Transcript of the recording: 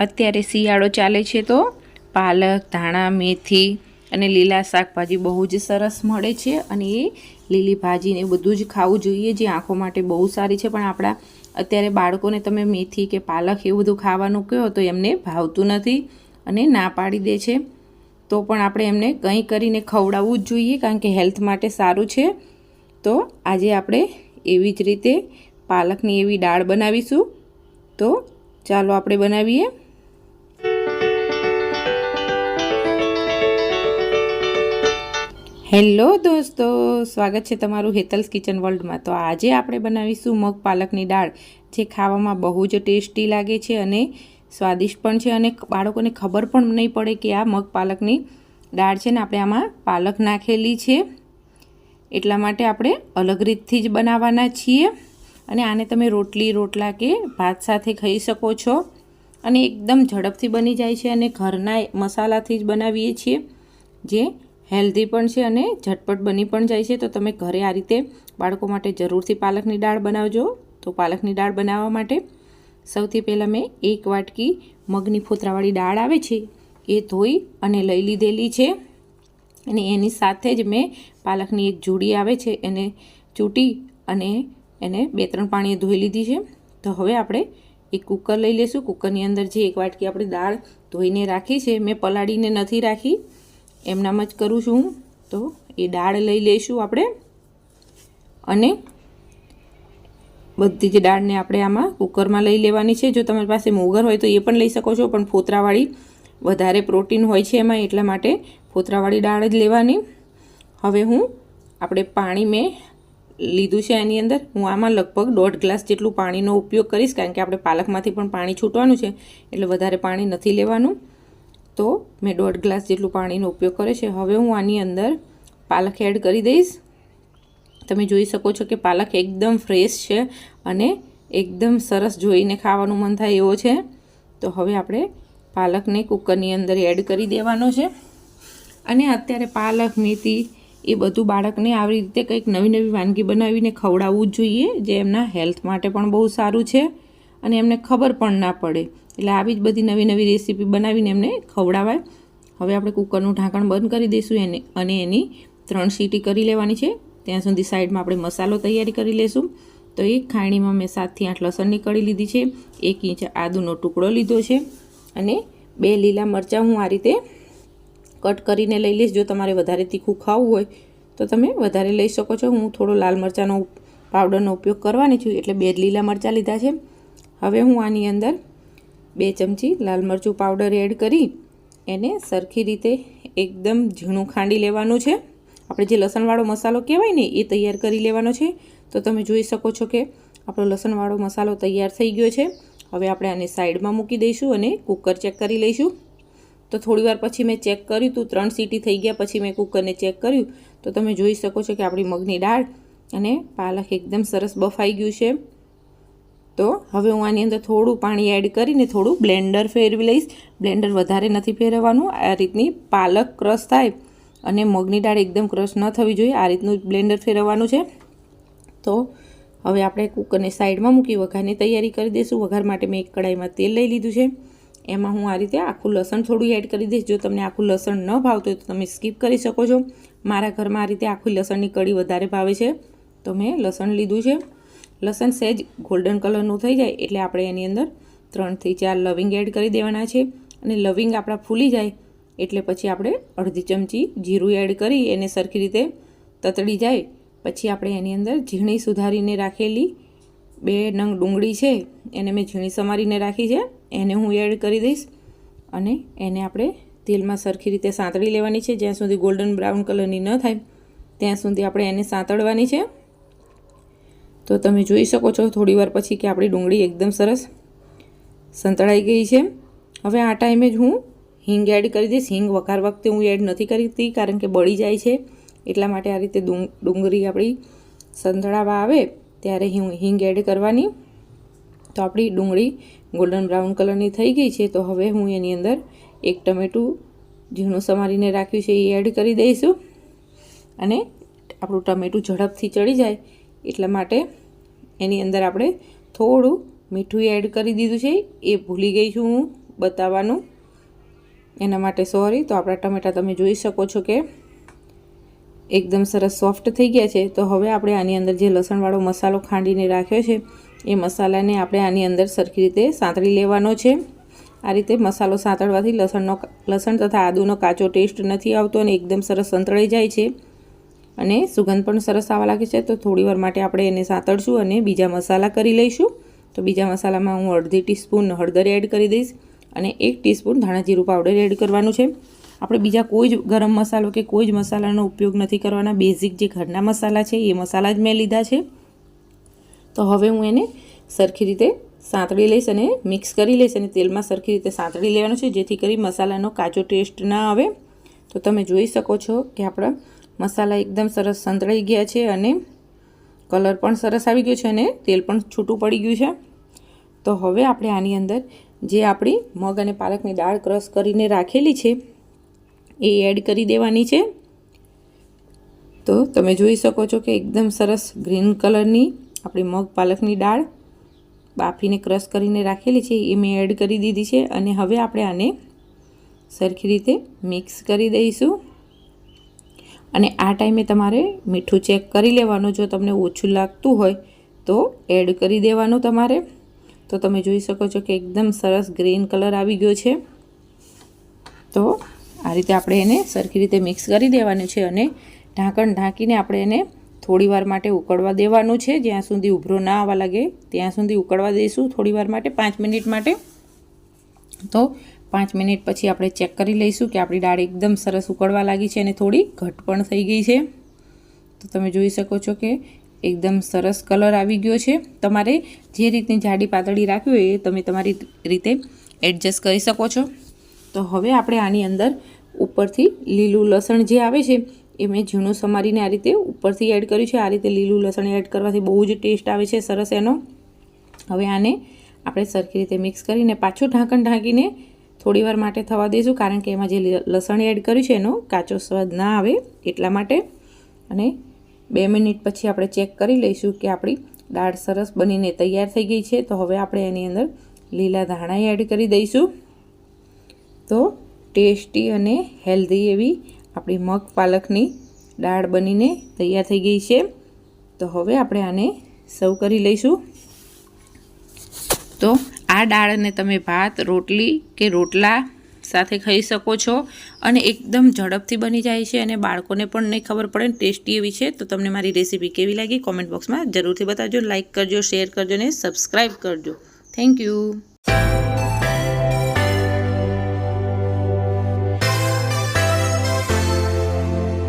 અત્યારે શિયાળો ચાલે છે તો પાલક, ધાણા, મેથી અને લીલા શાકભાજી બહુ જ સરસ મળે છે અને એ લીલી ભાજીને બધું જ ખાવું જોઈએ જે આંખો માટે બહુ સારી છે. પણ આપણા અત્યારે બાળકોને તમે મેથી કે પાલક એવું બધું ખાવાનું કહો તો એમને ભાવતું નથી અને ના પાડી દે છે. તો પણ આપણે એમને કંઈ કરીને ખવડાવવું જ જોઈએ કારણ કે હેલ્થ માટે સારું છે. તો આજે આપણે એવી જ રીતે પાલકની એવી દાળ બનાવીશું. તો ચાલો આપણે બનાવીએ. હેલો દોસ્તો, સ્વાગત છે તમારું હેતલ્સ કિચન વર્લ્ડમાં. તો આજે આપણે બનાવીશું મગ પાલકની દાળ, જે ખાવામાં બહુ જ ટેસ્ટી લાગે છે અને સ્વાદિષ્ટ પણ છે અને બાળકોને ખબર પણ નહીં પડે કે આ મગ પાલકની દાળ છે ને આપણે આમાં પાલક નાખેલી છે. એટલા માટે આપણે અલગ રીતથી જ બનાવવાના છીએ અને આને તમે રોટલી, રોટલા કે ભાત સાથે ખાઈ શકો છો. અને એકદમ ઝડપથી બની જાય છે અને ઘરના મસાલાથી જ બનાવીએ છીએ, જે હેલ્ધી પણ છે અને ઝટપટ બની પણ જાય છે. તો તમે ઘરે આ રીતે બાળકો માટે જરૂરથી પાલકની દાળ બનાવજો. તો પાલકની દાળ બનાવવા માટે સૌથી પહેલાં મેં એક વાટકી મગની ફોતરાવાળી દાળ આવે છે, એ ધોઈ અને લઈ લીધેલી છે. અને એની સાથે જ મેં પાલકની એક જોડી આવે છે, એને ચૂંટી અને એને બે ત્રણ પાણીએ ધોઈ લીધી છે. તો હવે આપણે એક કુકર લઈ લઈશું. કુકરની અંદર જે એક વાટકી આપણે દાળ ધોઈને રાખી છે, મેં પલાળીને નથી રાખી. એમનામ જ કરું છું તો એ દાળ લઈ લઈશું આપણે. અને બધી જ દાળને આપણે આમાં કુકરમાં લઈ લેવાની છે. જો તમારી પાસે મોગર હોય તો એ પણ લઈ શકો છો, પણ ફોતરાવાળી વધારે પ્રોટીન હોય છે એમાં, એટલા માટે ફોતરાવાળી દાળ જ લેવાની. હવે હું આપણે પાણી મેં લીધું છે એની અંદર. હું આમાં લગભગ દોઢ ગ્લાસ જેટલું પાણીનો ઉપયોગ કરીશ, કારણ કે આપણે પાલકમાંથી પણ પાણી છૂટવાનું છે, એટલે વધારે પાણી નથી લેવાનું. તો મેં દોઢ ગ્લાસ જેટલું પાણીનો ઉપયોગ કર્યો છે. હવે હું આની અંદર પાલક એડ કરી દઈશ. તમે જોઈ શકો છો કે પાલક એકદમ ફ્રેશ છે અને એકદમ સરસ જોઈને ખાવાનું મન થાય એવો છે. તો હવે આપણે પાલકને કુકરની અંદર એડ કરી દેવાનો છે. અને અત્યારે પાલક, મેથી એ બધું બાળકને આવી રીતે કંઈક નવી નવી વાનગી બનાવીને ખવડાવવું જોઈએ જે એમના હેલ્થ માટે પણ બહુ સારું છે અને એમને ખબર પણ ના પડે. એટલે આવી જ બધી નવી નવી રેસીપી બનાવીને એમને ખવડાવાય. હવે આપણે કુકરનું ઢાંકણ બંધ કરી દઈશું એને અને એની ત્રણ સીટી કરી લેવાની છે. ત્યાં સુધી સાઈડમાં આપણે મસાલો તૈયારી કરી લઈશું તો એક ખાણીમાં મેં સાતથી આઠ લસણની કળી લીધી છે. એક ઇંચ આદુનો ટુકડો લીધો છે. અને બે લીલા મરચાં હું આ રીતે કટ કરીને લઈ લઈશ. જો તમારે વધારે તીખું ખાવું હોય તો તમે વધારે લઈ શકો છો. હું થોડો લાલ મરચાંનો પાવડરનો ઉપયોગ કરવાની છું. એટલે બે લીલા મરચાં લીધા છે. હવે હું આની અંદર બે ચમચી લાલ મરચું પાવડર એડ કરી એને સરખી રીતે એકદમ ઝીણું ખાંડી લેવાનું છે. આપણે જે લસણવાળો મસાલો કહેવાય ને એ તૈયાર કરી લેવાનો છે. તો તમે જોઈ શકો છો કે આપણો લસણવાળો મસાલો તૈયાર થઈ ગયો છે. હવે આપણે આને સાઈડમાં મૂકી દઈશું અને કુકર ચેક કરી લઈશું. તો થોડીવાર પછી મેં ચેક કર્યું હતું ત્રણ સીટી થઈ ગયા પછી મેં કુકરને ચેક કર્યું. તો તમે જોઈ શકો છો કે આપણી મગની દાળ અને પાલક એકદમ સરસ બફાઈ ગયું છે. તો હવે હું આની અંદર થોડું પાણી એડ કરીને થોડું બ્લેન્ડર ફેરવી લઈશ. બ્લેન્ડર વધારે નથી ફેરવવાનું. આ રીતની પાલક ક્રશ થાય અને મગની દાળ એકદમ ક્રશ ન થવી જોઈએ. આ રીતનું બ્લેન્ડર ફેરવવાનું છે. તો હવે આપણે કુકરને સાઈડમાં મૂકી વઘારની તૈયારી કરી દઈશું. વઘાર માટે મેં એક કડાઈમાં તેલ લઈ લીધું છે. એમાં હું આ રીતે આખું લસણ થોડું એડ કરી દઈશ. જો તમને આખું લસણ ન ભાવતું હોય તો તમે સ્કીપ કરી શકો છો. મારા ઘરમાં આ રીતે આખું લસણની કડી વધારે ભાવે છે. તો મેં લસણ લીધું છે. લસણ સહેજ ગોલ્ડન કલરનું થઈ જાય એટલે આપણે એની અંદર ત્રણથી ચાર લવિંગ એડ કરી દેવાના છે. અને લવિંગ આપણા ફૂલી જાય એટલે પછી આપણે અડધી ચમચી જીરું એડ કરી એને સરખી રીતે તતડી જાય. પછી આપણે એની અંદર ઝીણી સુધારીને રાખેલી બે નંગ ડુંગળી છે એને મેં ઝીણી સમારીને રાખી છે. એને હું એડ કરી દઈશ અને એને આપણે તેલમાં સરખી રીતે સાંતળી લેવાની છે. જ્યાં સુધી ગોલ્ડન બ્રાઉન કલરની ન થાય, ત્યાં સુધી આપણે એને સાંતળવાની છે. તો તમે જોઈ શકો છો થોડી વાર પછી કે આપણી ડુંગળી એકદમ સરસ સંતળાઈ ગઈ છે. હવે આ ટાઈમે જ હું હિંગ એડ કરી દઈશ. હિંગ વઘાર વખતે હું એડ નથી કરતી કારણ કે બળી જાય છે. એટલા માટે આ રીતે ડુંગળી આપણી સંતળાવા આવે ત્યારે હું હિંગ એડ કરવાની. તો આપણી ડુંગળી ગોલ્ડન બ્રાઉન કલરની થઈ ગઈ છે. તો હવે હું એની અંદર એક ટમેટું ઝીણું સમારીને રાખ્યું છે એ એડ કરી દઈશું. અને આપણું ટમેટું ઝડપથી ચડી જાય. એટલા માટે એની અંદર આપણે થોડું મીઠું એડ કરી દીધું છે. એ ભૂલી ગઈ છું હું બતાવવાનું. એના માટે સોરી તો આપણા ટમેટાં તમે જોઈ શકો છો કે એકદમ સરસ સોફ્ટ થઈ ગયા છે. તો હવે આપણે આની અંદર જે લસણવાળો મસાલો ખાંડીને રાખ્યો છે, એ મસાલાને આપણે આની અંદર સરખી રીતે સાંતળી લેવાનો છે. આ રીતે મસાલો સાંતળવાથી લસણનો લસણ તથા આદુનો કાચો ટેસ્ટ નથી આવતો અને એકદમ સરસ સંતળાઈ જાય છે. અને સુગંધ પણ સરસ આવવા લાગે છે. તો થોડીવાર માટે આપણે એને સાંતળશું અને બીજા મસાલા કરી લઈશું. તો બીજા મસાલામાં હું અડધી ટીસ્પૂન હળદર એડ કરી દઈશ અને એક ટીસ્પૂન ધાણા જીરું પાવડર એડ કરવાનું છે. આપણે બીજા કોઈ જ ગરમ મસાલો કે કોઈ જ મસાલાનો ઉપયોગ નથી કરવાના. બેઝિક જે ઘરના મસાલા છે એ મસાલા જ મેં લીધા છે. તો હવે હું એને સરખી રીતે સાંતળી લઈશ અને મિક્સ કરી લઈશ અને તેલમાં સરખી રીતે સાંતળી લેવાનું છે જેથી કરી મસાલાનો કાચો ટેસ્ટ ના આવે. તો તમે જોઈ શકો છો કે આપણા મસાલા એકદમ સરસ સંતળાઈ ગયા છે અને કલર પણ સરસ આવી ગયો છે અને તેલ પણ છૂટું પડી ગયું છે. તો હવે આપણે આની અંદર જે આપણી મગ અને પાલકની દાળ ક્રશ કરીને રાખેલી છે, એ એડ કરી દેવાની છે. તો તમે જોઈ શકો છો કે એકદમ સરસ ગ્રીન કલરની આપણી મગ પાલકની દાળ બાફીને ક્રશ કરીને રાખેલી છે, એ મેં એડ કરી દીધી છે. અને હવે આપણે આને સરખી રીતે મિક્સ કરી દઈશું. અને આ ટાઈમે તમારે મીઠું ચેક કરી લેવાનું. જો તમને ઓછું લાગતું હોય તો એડ કરી દેવાનું તમારે. તો તમે જોઈ શકો છો કે એકદમ સરસ ગ્રીન કલર આવી ગયો છે. તો આ રીતે આપણે એને સરખી રીતે મિક્સ કરી દેવાનું છે અને ઢાંકણ ઢાંકીને આપણે એને થોડીવાર માટે ઉકળવા દેવાનું છે. જ્યાં સુધી ઉભરો ના આવવા લાગે ત્યાં સુધી ઉકળવા દઈશું થોડીવાર માટે, પાંચ મિનિટ માટે. તો પાંચ મિનિટ પછી આપણે ચેક કરી લઈશું કે આપણી દાળ એકદમ સરસ ઉકળવા લાગી છે અને થોડી ઘટ પણ થઈ ગઈ છે. તો તમે જોઈ શકો છો કે એકદમ સરસ કલર આવી ગયો છે. તમારે જે રીતની જાડી પાતળી રાખવી હોય એ તમે તમારી રીતે એડજસ્ટ કરી શકો છો. તો હવે આપણે આની અંદર ઉપરથી લીલું લસણ જે આવે છે એ મેં ઝીણું સમારીને આ રીતે ઉપરથી એડ કર્યું છે. આ રીતે લીલું લસણ એડ કરવાથી બહુ જ ટેસ્ટ આવે છે સરસ એનો. હવે આને આપણે સરખી રીતે મિક્સ કરીને પાછું ઢાંકણ ઢાંકીને થોડીવાર માટે થવા દઈશું કારણ કે એમાં જે લસણ એડ કર્યું છે એનો, કાચો સ્વાદ ના આવે એટલા માટે. અને બે મિનિટ પછી આપણે ચેક કરી લઈશું કે આપણી દાળ સરસ બનીને તૈયાર થઈ ગઈ છે. તો હવે આપણે એની અંદર લીલા ધાણા એડ કરી દઈશું. તો ટેસ્ટી અને હેલ્ધી એવી આપણી મગ પાલકની દાળ બનીને તૈયાર થઈ ગઈ છે. તો હવે આપણે આને સર્વ કરી લઈશું. તો આ દાળને તમે ભાત, રોટલી કે રોટલા સાથે ખાઈ શકો છો અને એકદમ ઝડપથી બની જાય છે અને બાળકોને પણ નહીં ખબર પડે ટેસ્ટી એવી છે, તો તમને મારી રેસીપી કેવી લાગી કોમેન્ટ બોક્સમાં જરૂરથી બતાવજો લાઇક કરજો, શેર કરજો અને સબસ્ક્રાઈબ કરજો. Thank you